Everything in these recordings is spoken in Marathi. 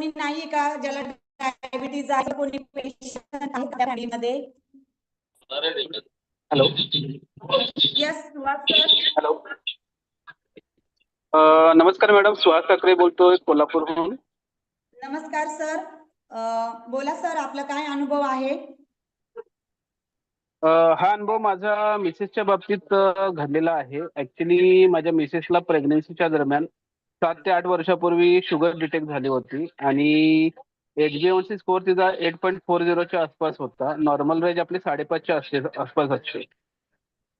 कोणी नाहीये का ज्याला डायबिटीज आहे कोणी पेशंट आहे का फॅमिलीमध्ये हॅलो यस हॅलो नमस्कार मॅडम सुहास ठाकरे बोलतोय कोल्हापूरहून. नमस्कार सर बोला सर आपला काय अनुभव आहे? हा अनुभव माझ्या मिसेसच्या बाबतीत घडलेला आहे. ऍक्च्युली माझ्या मिसेसला प्रेग्नन्सीच्या दरम्यान सात ते आठ वर्षापूर्वी शुगर डिटेक्ट झाली होती आणि H B N C score तिचा एट पॉईंट फोर झिरोच्या आसपास होता. नॉर्मल रेंज आपली साडेपाचच्या आसपास असते.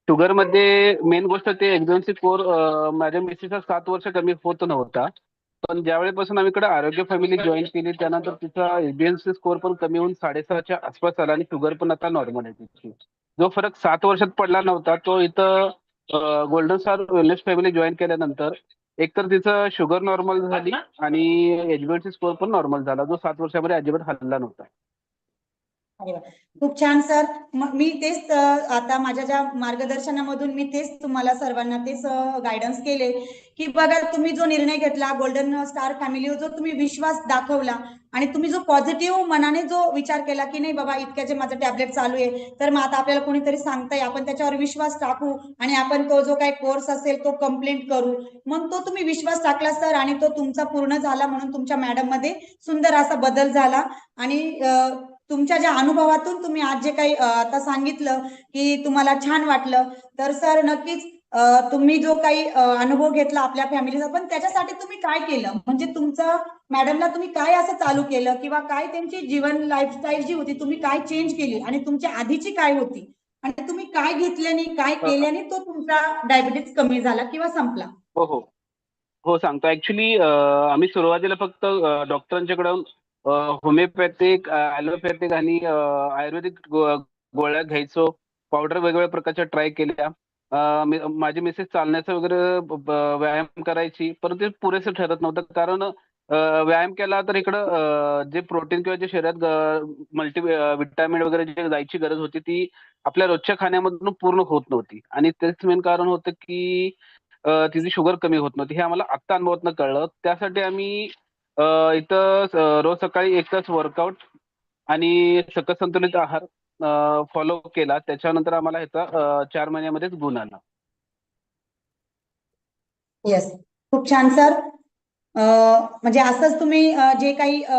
शुगरमध्ये मेन गोष्ट ते एचबीएनसी स्कोअर माझ्या मिसेसचा सात वर्ष कमी होत नव्हता. पण ज्यावेळेपासून आम्ही इकडे आरोग्य फॅमिली जॉईन केली त्यानंतर तिचा एचबीएनसी स्कोअर पण कमी होऊन साडेसहाच्या आसपास आला आणि शुगर पण आता नॉर्मल आहे तिची. जो फरक सात वर्षात पडला नव्हता तो इथं golden star wellness family join केल्यानंतर एकतर तिचं शुगर नॉर्मल झाली आणि एचबीएनसी स्कोअर पण नॉर्मल झाला. जो सात वर्षामध्ये अजिबात हल्ला नव्हता. अरे वा. खूप छान सर मी तेच आता माझ्या ज्या मार्गदर्शनामधून मी तेच तुम्हाला सर्वांना तेच गायडन्स केले की बघा तुम्ही जो निर्णय घेतला गोल्डन स्टार फॅमिलीवर जो तुम्ही विश्वास दाखवला आणि तुम्ही जो पॉझिटिव्ह मनाने जो विचार केला की नाही बाबा इतक्या जे माझं टॅबलेट चालू आहे तर मग आता आपल्याला कोणीतरी सांगताय आपण त्याच्यावर विश्वास टाकू आणि आपण तो जो काही कोर्स असेल तो कंप्लेंट करू मग तो तुम्ही विश्वास टाकला सर आणि तो तुमचा पूर्ण झाला म्हणून तुमच्या मॅडममध्ये सुंदर असा बदल झाला आणि तुमच्या ज्या अनुभवातून तुम्ही आज जे काही आता सांगितलं की तुम्हाला छान वाटलं तर सर नक्कीच तुम्ही जो काही अनुभव घेतला आपल्या फॅमिलीचा पण त्याच्यासाठी तुम्ही काय केलं? म्हणजे तुमचं मॅडमला तुम्ही काय असं चालू केलं? किंवा काय त्यांची जीवन लाईफस्टाईल जी होती तुम्ही काय चेंज केली? आणि तुमच्या आधीची काय होती? आणि तुम्ही काय घेतल्याने काय केल्याने तो तुमचा डायबिटीस कमी झाला किंवा संपला? हो हो. हो सांगतो. ऍक्च्युली आम्ही सुरुवातीला फक्त डॉक्टरांच्याकडून होमिओपॅथिक ॲलोपॅथिक आणि आयुर्वेदिक गोळ्या घ्यायचो. पावडर वेगवेगळ्या प्रकारच्या ट्राय केल्या. माझी मिसेस चालण्याचा वगैरे व्यायाम करायची. परंतु पुरेसे पुरेसं ठरत नव्हतं. कारण व्यायाम केला तर इकडं जे प्रोटीन किंवा जे शरीरात मल्टी विटॅमिन वगैरे जे जायची गरज होती ती आपल्या रोजच्या खाण्यामधून पूर्ण होत नव्हती. आणि तेच मेन कारण होतं की तिची शुगर कमी होत नव्हती. हे आम्हाला आत्ता अनुभवातनं कळलं. त्यासाठी आम्ही अ, इथं स- रोज सकाळी एकच तास वर्कआउट आणि सकस संतुलित आहार फॉलो केला. त्याच्यानंतर आम्हाला ह्याचा अ, चार महिन्यामध्येच गुण आला. येस खूप छान सर म्हणजे असंच तुम्ही अ, जे काही अ,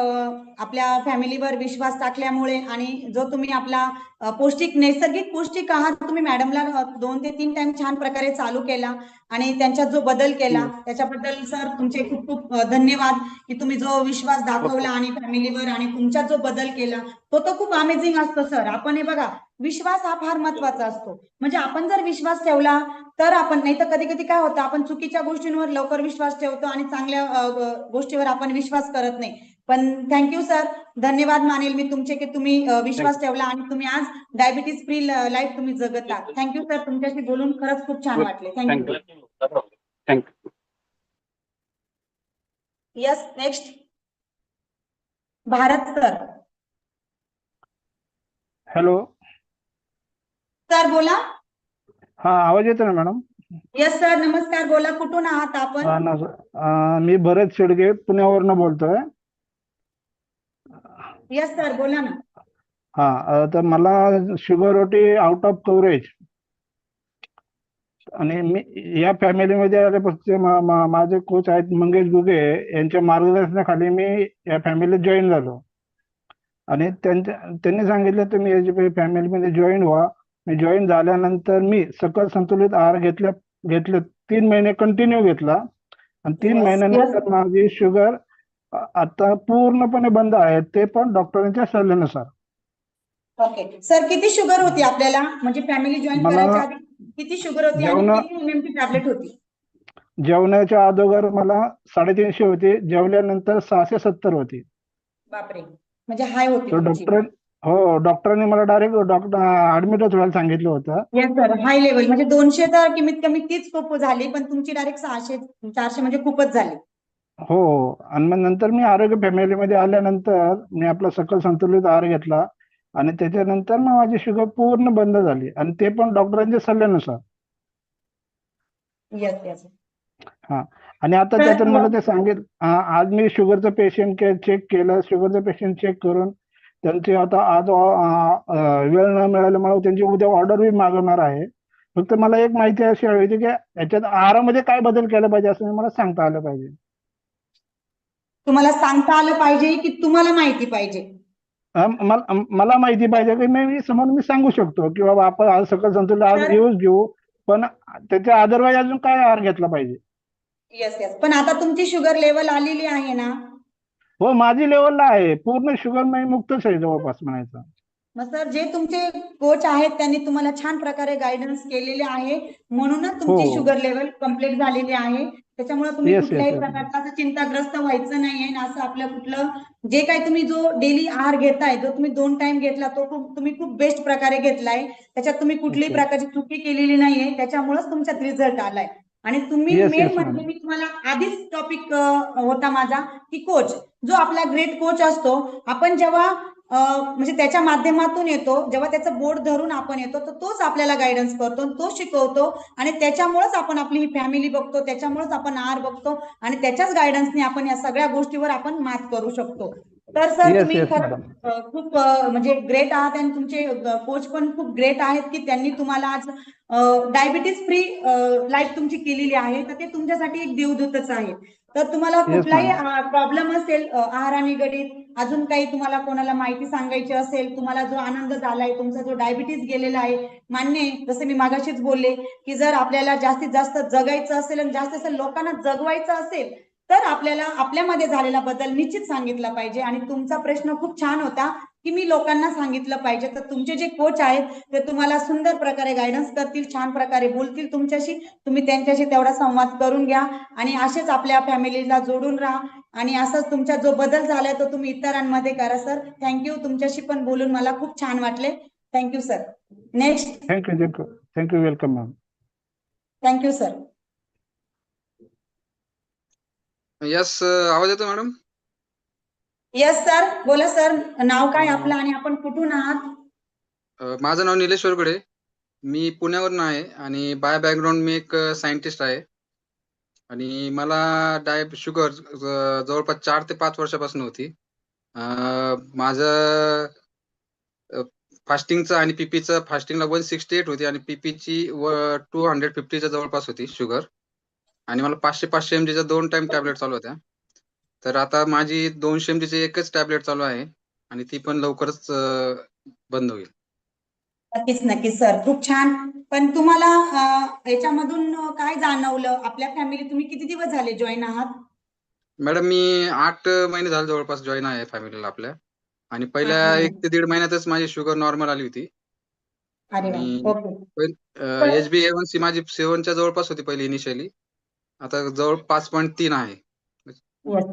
आपल्या फॅमिलीवर विश्वास टाकल्यामुळे आणि जो तुम्ही आपला पौष्टिक नैसर्गिक पौष्टिक आहार तुम्ही मॅडमला दोन ते तीन टाइम छान प्रकारे चालू केला आणि त्यांच्यात जो बदल केला. त्याच्याबद्दल सर तुमचे खूप खूप धन्यवाद की तुम्ही जो विश्वास दाखवला आणि फॅमिलीवर आणि तुमच्यात जो बदल केला तो तर खूप अमेझिंग असतो सर. आपण हे बघा विश्वास हा फार महत्त्वाचा असतो. म्हणजे आपण जर विश्वास ठेवला तर आपण नाही तर कधी कधी काय होतं आपण चुकीच्या गोष्टींवर लवकर विश्वास ठेवतो आणि चांगल्या गोष्टीवर आपण विश्वास करत नाही. पण थँक्यू सर धन्यवाद मानेल मी तुमचे की तुम्ही विश्वास ठेवला आणि तुम्ही आज डायबिटीज फ्री लाईफ तुम्ही जगत. आहात थँक्यू सर तुमच्याशी बोलून खरंच खूप छान वाटले. Thank you yes next Bharat sir hello sir बोला. हा आवाज येतो ना मॅडम यस सर नमस्कार. बोला. कुठून आहात आपण? हा, मी भरत शेडगे पुण्यावरनं बोलतोय. यस सर बोला ना. हा तर मला शुगर होती आउट ऑफ कव्हरेज आणि मी या फॅमिलीमध्ये आल्यापासून मा- मा- माझे कोच आहेत मंगेश गुगे यांच्या मार्गदर्शनाखाली मी या फॅमिलीत जॉईन झालो. आणि त्यांच्या त्यांनी सांगितलं तुम्ही याची फॅमिलीमध्ये जॉईन व्हा. मी जॉईन झाल्यानंतर मी सकल संतुलित आहार घेतल्या घेतले. तीन महिने कंटिन्यू घेतला. आणि तीन Yes, महिन्यानंतर माझी शुगर आता पूर्णपणे बंद आहे ते पण डॉक्टरांच्या सल्ल्यानुसार. ओके सर किती शुगर होती आपल्याला? म्हणजे फॅमिली जॉईन मला करायच्या आधी किती शुगर होती आणि जेवणा- किती एमएमची टॅबलेट होती? जेवणाच्या अगोदर मला साडेतीनशे होती जेवल्यानंतर सहाशे सत्तर होती. बापरे. म्हणजे हाय होती तर तुमची. डॉक्टर हो डॉक्टरांनी मला डायरेक्ट डॉक्टर ऍडमिटच व्हायला सांगितलं होतं. येस सर हाय लेवल म्हणजे दोनशे तर कमीत कमी तीच खूप झाली पण तुमची डायरेक्ट सहाशे चारशे म्हणजे खूपच झाली. हो आणि मग नंतर मी आरोग्य फॅमिलीमध्ये आल्यानंतर मी आपला सकल संतुलित आहार घेतला आणि त्याच्यानंतर मग माझी शुगर पूर्ण बंद झाली आणि ते पण डॉक्टरांच्या सल्ल्यानुसार. येस येस आणि आता तर त्यातून मला ते सांगितलं आ- आज मी शुगरचं पेशंट चेक केलं शुगरचं पेशंट चेक करून त्यांची आता आज वेळ न मिळाल्यामुळे त्यांची उद्या ऑर्डर मी मागवणार आहे. फक्त मला एक माहिती अशी हवी होती की याच्यात आहारामध्ये काय बदल केला पाहिजे असं मला सांगता आलं पाहिजे. तुम्हाला सांगता आलं पाहिजे की तुम्हाला माहिती पाहिजे. मला माहिती पाहिजे की मी मी समोर मी सांगू शकतो की बाबा आपण आज सकल संतुलन आज यूज घेऊ पण त्याच्या अदरवाईज अजून काय आहार घेतला पाहिजे? येस येस पण आता तुमची शुगर लेवल आलेली आहे ना? हो माझी लेवलला आहे. पूर्ण शुगर मुक्तच आहे जवळपास म्हणायचं. मग सर जे तुमचे कोच आहेत त्यांनी तुम्हाला छान प्रकारे गायडन्स केलेले आहे म्हणूनच तुमची हो. शुगर लेवल कंप्लीट झालेली आहे त्याच्यामुळे तुम्ही Yes, yes, कुठल्याही yes. प्रकारचा असं चिंताग्रस्त व्हायचं नाहीये आणि असं आपलं कुठलं जे काही तुम्ही जो डेली आहार घेताय जो तुम्ही दोन टाइम घेतला तो खूप तुम्ही खूप बेस्ट प्रकारे घेतलाय त्याच्यात तुम्ही कुठलीही Okay. प्रकारची चुकी केलेली नाहीये त्याच्यामुळेच तुमच्यात रिझल्ट आलाय आणि तुम्ही Yes, मेन म्हणजे. मी तुम्हाला आधीच टॉपिक होता माझा की कोच जो आपला ग्रेट कोच असतो आपण जेव्हा म्हणजे त्याच्या माध्यमातून येतो. जेव्हा त्याचं बोर्ड धरून आपण येतो तर तोच आपल्याला गायडन्स करतो तो शिकवतो. आणि त्याच्यामुळेच आपण आपली ही फॅमिली बघतो त्याच्यामुळेच आपण आहार बघतो आणि त्याच्याच गायडन्सने आपण या सगळ्या गोष्टीवर आपण मात करू शकतो. तर सर तुम्ही खूप म्हणजे ग्रेट आहात आणि तुमचे कोच पण खूप ग्रेट आहेत की त्यांनी तुम्हाला आज डायबिटीज फ्री लाईफ तुमची केलेली आहे. तर ते तुमच्यासाठी एक देवदूतच आहे तर तुम्हाला कुठलाही प्रॉब्लेम असेल अ, आहारा निगडीत अजून काही तुम्हाला कोणाला माहिती सांगायची असेल तुम्हाला जो आनंद झालाय तुमचा जो डायबिटीज गेलेला आहे मान्य आहे. जसं मी मागाशीच बोलले की जर आपल्याला जास्तीत जास्त जगायचं असेल आणि जास्तीत जास्त लोकांना जगवायचं असेल तर आपल्याला आपल्यामध्ये झालेला बदल निश्चित सांगितला पाहिजे आणि तुमचा प्रश्न खूप छान होता की मी लोकांना सांगितलं पाहिजे. तर तुमचे जे कोच आहेत ते तुम्हाला सुंदर प्रकारे गायडन्स करतील छान प्रकारे बोलतील तुमच्याशी. तुम्ही त्यांच्याशी तेवढा संवाद करून घ्या आणि असेच आपल्या फॅमिलीला जोडून राहा. आणि असंच तुमचा जो बदल झालाय तो तुम्ही इतरांमध्ये करा सर. थँक्यू तुमच्याशी पण बोलून मला खूप छान वाटले. Thank you sir next thank you thank you thank you welcome ma'am thank you sir yes आवाज येतो मॅडम येस सर बोला सर नाव काय आपलं आणि आपण कुठून आहात? अ, माझं नाव निलेश वरकडे मी पुण्यावरून आहे आणि बाय बॅकग्राऊंड मी एक सायंटिस्ट आहे. आणि मला डाय शुगर जवळपास चार ते पाच वर्षापासून होती. अ, माझं फास्टिंगचं आणि पीपीचं फास्टिंगला वन सिक्स्टी एट होती आणि पीपीची व टू हंड्रेड फिफ्टीच्या जवळपास होती शुगर आणि मला पाचशे पाचशे एम जीच्या दोन टाइम टॅबलेट चालू होत्या. तर आता माझी दोनशे एम जीची एकच टॅबलेट चालू आहे आणि ती पण लवकरच बंद होईल. नक्कीच नक्कीच सर खूप छान. पण तुम्हाला याच्यामधून काय जाणवलं? आपल्या फॅमिली तुम्ही किती दिवस झाले जॉईन आहात? मॅडम मी आठ महिने झाले जवळपास जॉईन आहे फॅमिलीला आपल्या. आणि पहिल्या. एक ते दीड महिन्यातच माझी शुगर नॉर्मल आली होती. एच बी एवन सी माझी सेवनच्या जवळपास होती पहिली इनिशियली आता जवळ पाच पॉईंट तीन आहे Yes.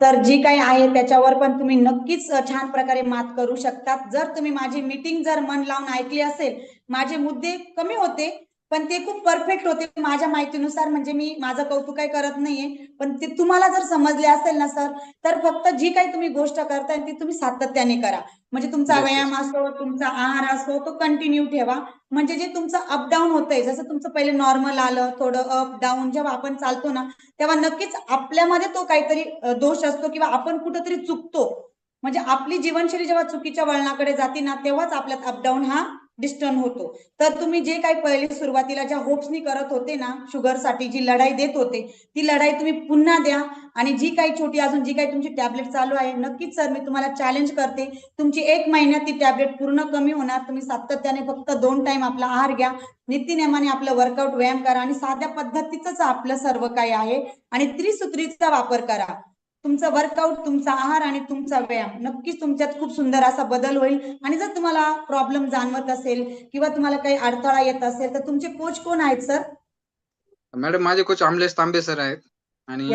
तर जी काही आहे त्याच्यावर पण तुम्ही नक्कीच छान प्रकारे मात करू शकतात जर तुम्ही माझी मीटिंग जर मन लावून ऐकली असेल माझे मुद्दे कमी होते पण ते खूप परफेक्ट होते माझ्या माहितीनुसार. म्हणजे मी माझं कौतुक काही करत नाहीये. पण ते तुम्हाला जर समजले असेल ना सर तर फक्त जी काही तुम्ही गोष्ट करताय ती तुम्ही सातत्याने करा. म्हणजे तुमचा. व्यायाम असो तुमचा आहार असो तो कंटिन्यू ठेवा. म्हणजे जे तुमचं अपडाऊन होतंय जसं तुमचं पहिले नॉर्मल आलं थोडं अप डाऊन जेव्हा आपण चालतो ना तेव्हा नक्कीच आपल्यामध्ये तो काहीतरी दोष असतो किंवा आपण कुठंतरी चुकतो. म्हणजे आपली जीवनशैली जेव्हा चुकीच्या वळणाकडे जाते ना तेव्हाच आपल्यात अपडाऊन हा डिस्टर्न होतो. तर तुम्ही जे काही पहिले सुरुवातीला ज्या होप्सनी करत होते ना शुगरसाठी जी लढाई देत होते ती लढाई तुम्ही पुन्हा द्या. आणि जी काही छोटी अजून जी काही तुमची टॅबलेट चालू आहे नक्कीच सर मी तुम्हाला चॅलेंज करते. तुमची एक महिन्यात ती टॅबलेट पूर्ण कमी होणार. तुम्ही सातत्याने फक्त दोन टाइम आपला आहार घ्या. नित्यनेमाने आपलं वर्कआउट व्यायाम करा. आणि साध्या पद्धतीचंच आपलं सर्व काही आहे. आणि त्रिसूत्रीचा वापर करा. तुमचं वर्कआउट तुमचा आहार आणि तुमचा व्यायाम. नक्कीच तुमच्यात खूप सुंदर असा बदल होईल. आणि जर तुम्हाला प्रॉब्लेम जाणवत असेल किंवा तुम्हाला काही अडथळा येत असेल तर तुमचे कोच कोण आहेत सर मॅडम माझे कोच अमलेश तांबे सर आहेत. आणि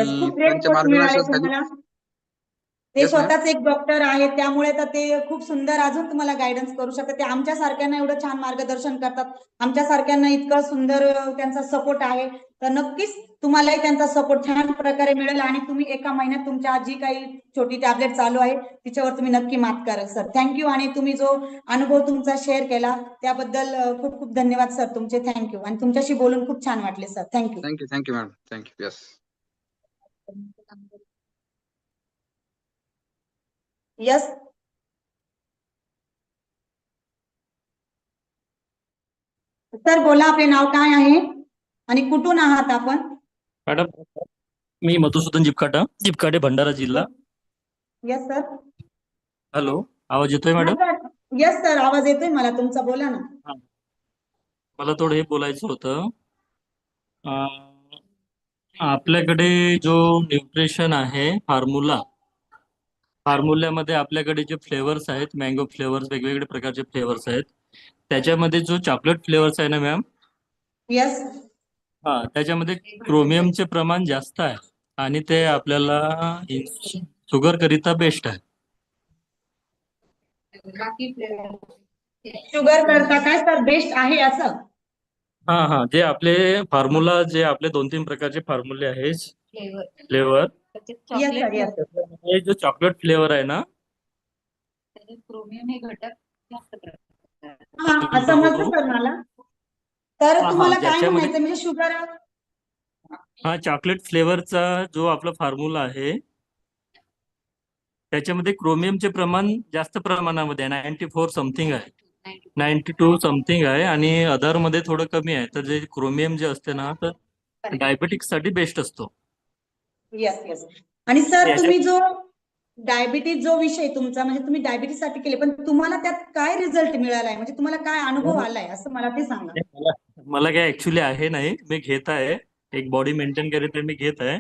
ते. स्वतःच एक डॉक्टर आहेत त्यामुळे तर ते खूप सुंदर अजून तुम्हाला गायडन्स करू शकतात. ते आमच्या सारख्यांना एवढं छान मार्गदर्शन करतात. आमच्या सारख्यांना इतकं सुंदर त्यांचा सपोर्ट आहे. तर नक्कीच तुम्हालाही त्यांचा सपोर्ट छान प्रकारे मिळेल आणि तुम्ही एका महिन्यात तुमच्या जी काही छोटी टॅबलेट चालू आहे तिच्यावर तुम्ही नक्की मात कराल सर थँक्यू आणि तुम्ही जो अनुभव तुमचा शेअर केला त्याबद्दल खूप खूप धन्यवाद सर तुमचे थँक्यू आणि तुमच्याशी बोलून खूप छान वाटले sir thank you thank you thank you madam thank you yes yes sir बोला आपले नाव काय आहे आणि कुठून आहात आपण? मॅडम मी मधुसूदन जिपकाटा जिपकाटे भंडारा जिल्हा. यस सर हॅलो आवाज येतोय मॅडम? यस सर आवाज येतोय मला. तुमचा बोला ना. मला थोडं हे बोलायचं होतं. अं, आपल्याकडे जो न्यूट्रिशन आहे फॉर्म्युला फॉर्म्युल्यामध्ये आपल्याकडे जे फ्लेवर्स आहेत मँगो फ्लेवर्स वेगवेगळे प्रकारचे फ्लेवर्स आहेत त्याच्यामध्ये जो चॉकलेट फ्लेवर्स आहे ना मॅम यस हा त्याच्यामध्ये क्रोमियमचे प्रमाण जास्त आहे आणि ते आपल्याला शुगर करिता बेस्ट आहे. शुगर करता काय सर बेस्ट आहे असं? हा हा जे आपले फॉर्म्युला जे आपले दोन तीन प्रकारचे फॉर्म्युले आहेत फ्लेवर हे जो चॉकलेट फ्लेवर आहे ना? क्रोमियम हे घटक जास्त प्रमाणात आहेत. हा समजलं सर मला तर हा, हा, तुम्हाला काय ज्याच्यामध्ये- म्हणायचं म्हणजे शुगर? हा चॉकलेट फ्लेवरचा जो आपला फॉर्म्युला आहे त्याच्यामध्ये क्रोमियमचे प्रमाण जास्त प्रमाणामध्ये आहे. नाईन्टी फोर समथिंग आहे. 92. नाईन्टी टू समथिंग आहे आणि अदरमध्ये थोडं कमी आहे. तर जे क्रोमियम जे असते ना तर डायबेटिक्ससाठी बेस्ट असतो. येस येस आणि सर तुम्ही जो डायबिटीज जो विषय तुमचा म्हणजे तुम्ही डायबिटीजसाठी केले पण तुम्हाला त्यात काय रिझल्ट मिळालाय? म्हणजे तुम्हाला काय अनुभव आलाय? असं मला ते सांगा. मला काय ऍक्च्युली आहे नाही. मी घेत आहे. एक बॉडी मेंटेन करीत मी घेत आहे.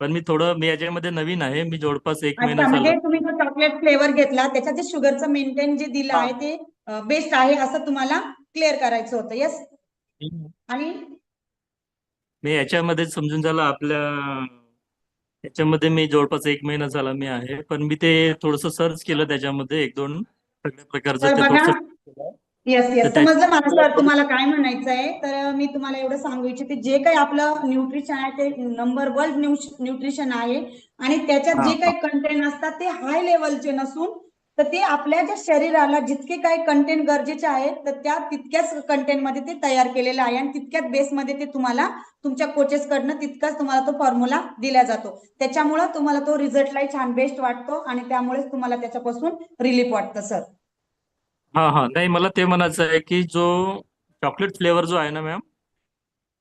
पण मी थोडं मी याच्यामध्ये नवीन आहे. मी जवळपास एक महिना म्हणजे तुम्ही जो चॉकलेट फ्लेवर घेतला त्याच्यात जे शुगरचं मेंटेन जे दिलं हा. आहे ते बेस्ट आहे असं तुम्हाला क्लिअर करायचं होतं. येस आणि? मी याच्यामध्ये समजून झालं आपल्या याच्यामध्ये मी जवळपास एक महिना झाला मी आहे पण मी ते थोडस सर्च केलं त्याच्यामध्ये एक दोन सगळ्या प्रकारचं येस येस समजलं मला सर तुम्हाला काय म्हणायचं आहे तर मी तुम्हाला एवढं सांगू इच्छिते जे काही आपलं न्यूट्रिशन आहे ते नंबर वन न्यूट्रिशन आहे आणि त्याच्यात जे काही कंटेंट असतात ते हाय लेवलचे नसून तर ते आपल्या ज्या शरीराला जितके काही कंटेंट गरजेचे आहेत तर त्या तितक्याच कंटेंटमध्ये ते तयार केलेलं आहे आणि तितक्याच बेसमध्ये ते तुम्हाला तुमच्या कोचेस कडनं तितकाच तुम्हाला तो फॉर्म्युला दिला जातो. त्याच्यामुळं तुम्हाला तो रिझल्टलाही छान बेस्ट वाटतो आणि त्यामुळेच तुम्हाला त्याच्यापासून रिलीफ वाटतं सर हा हा. नाही मला ते म्हणायचं आहे की जो चॉकलेट फ्लेवर जो आहे ना मॅम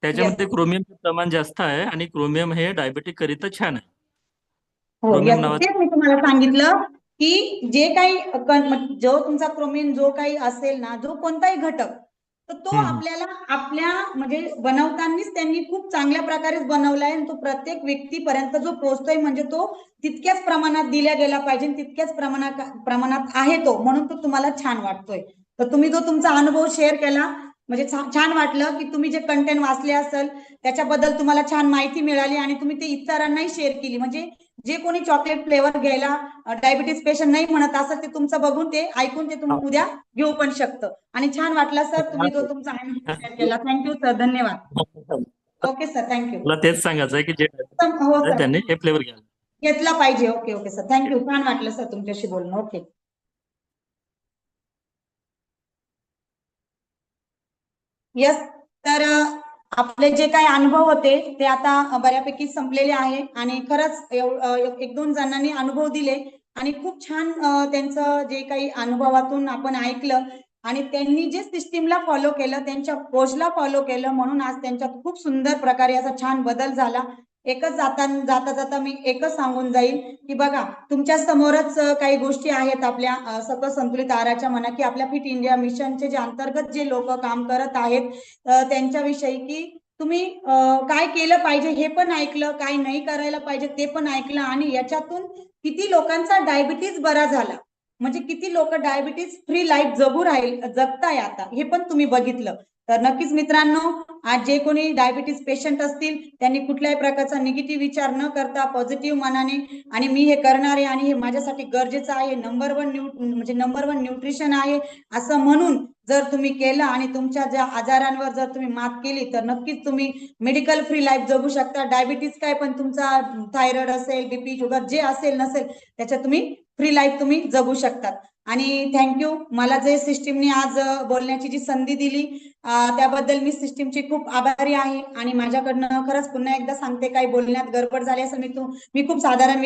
त्याच्यामध्ये क्रोमियमचे प्रमाण जास्त आहे आणि क्रोमियम हे डायबेटिक करिता छान आहे. हो क्रोमियम मी तुम्हाला सांगितलं. की जे काही जो तुमचा क्रोमिन जो काही असेल ना जो कोणताही घटक तर तो. आपल्याला आपल्या म्हणजे बनवतानाच त्यांनी खूप चांगल्या प्रकारेच बनवलाय आणि तो प्रत्येक व्यक्तीपर्यंत जो पोहोचतोय म्हणजे तो तितक्याच प्रमाणात दिल्या गेला पाहिजे तितक्याच प्रमाणात प्रमाणात आहे तो म्हणून तो तुम्हाला छान वाटतोय तर तुम्ही जो तुमचा अनुभव शेअर केला म्हणजे छान वाटलं की तुम्ही जे कंटेंट वाचले असेल त्याच्याबद्दल तुम्हाला छान माहिती मिळाली आणि तुम्ही ते इतरांनाही शेअर केली म्हणजे जे कोणी चॉकलेट फ्लेवर घ्यायला डायबिटीस पेशंट नाही म्हणत असेल ते तुमचं बघून ते ऐकून ते तुम्ही उद्या घेऊ पण शकतं. आणि छान वाटलं सर तुम्ही जो तुमचा केला. थँक्यू सर धन्यवाद. ओके सर थँक्यू मला तेच सांगायचं की जे हो त्यांनी हे फ्लेवर घ्यायला. घेतला पाहिजे. ओके ओके सर थँक्यू छान वाटलं सर तुमच्याशी बोलणं ओके यस तर आपले जे काही अनुभव होते ते आता बऱ्यापैकी संपलेले आहे आणि खरंच एक दोन जणांनी अनुभव दिले आणि खूप छान त्यांचं जे काही अनुभवातून आपण ऐकलं आणि त्यांनी जे सिस्टीमला फॉलो केलं त्यांच्या कोचला फॉलो केलं म्हणून आज त्यांच्यात खूप सुंदर प्रकारे असा छान बदल झाला. एकच जाता जाता जाता मी एकच सांगून जाईल की बघा तुमच्या समोरच काही गोष्टी आहेत आपल्या अ, सकस संतुलित आहाराच्या म्हणा की आपल्या फिट इंडिया मिशनचे जे अंतर्गत जे लोक काम करत आहेत त्यांच्याविषयी की तुम्ही काय केलं पाहिजे हे पण ऐकलं काय नाही करायला पाहिजे ते पण ऐकलं आणि याच्यातून किती लोकांचा डायबिटीज बरा झाला. म्हणजे किती लोक डायबिटीज फ्री लाईफ जगू राहील जगताय आता हे पण तुम्ही बघितलं. तर नक्कीच मित्रांनो आज जे कोणी डायबिटीज पेशंट असतील त्यांनी कुठल्याही प्रकारचा निगेटिव्ह विचार न करता पॉझिटिव्ह मनाने आणि मी हे करणार आहे आणि हे माझ्यासाठी गरजेचं आहे नंबर वन न्यू म्हणजे नंबर वन न्यूट्रिशन आहे असं म्हणून जर तुम्ही केलं आणि तुमच्या ज्या आजारांवर जर तुम्ही मात केली तर नक्कीच तुम्ही मेडिकल फ्री लाईफ जगू शकता. डायबिटीज काय पण तुमचा थायरॉइड असेल बीपी शुगर जे असेल नसेल त्याच्या तुम्ही फ्री लाईफ तुम्ही जगू शकतात आणि थँक्यू मला जे सिस्टीमने आज बोलण्याची जी संधी दिली त्याबद्दल मी सिस्टीमची खूप आभारी आहे आणि माझ्याकडनं खरंच पुन्हा एकदा सांगते काही बोलण्यात गडबड झाली असेल मी तू मी खूप साधारण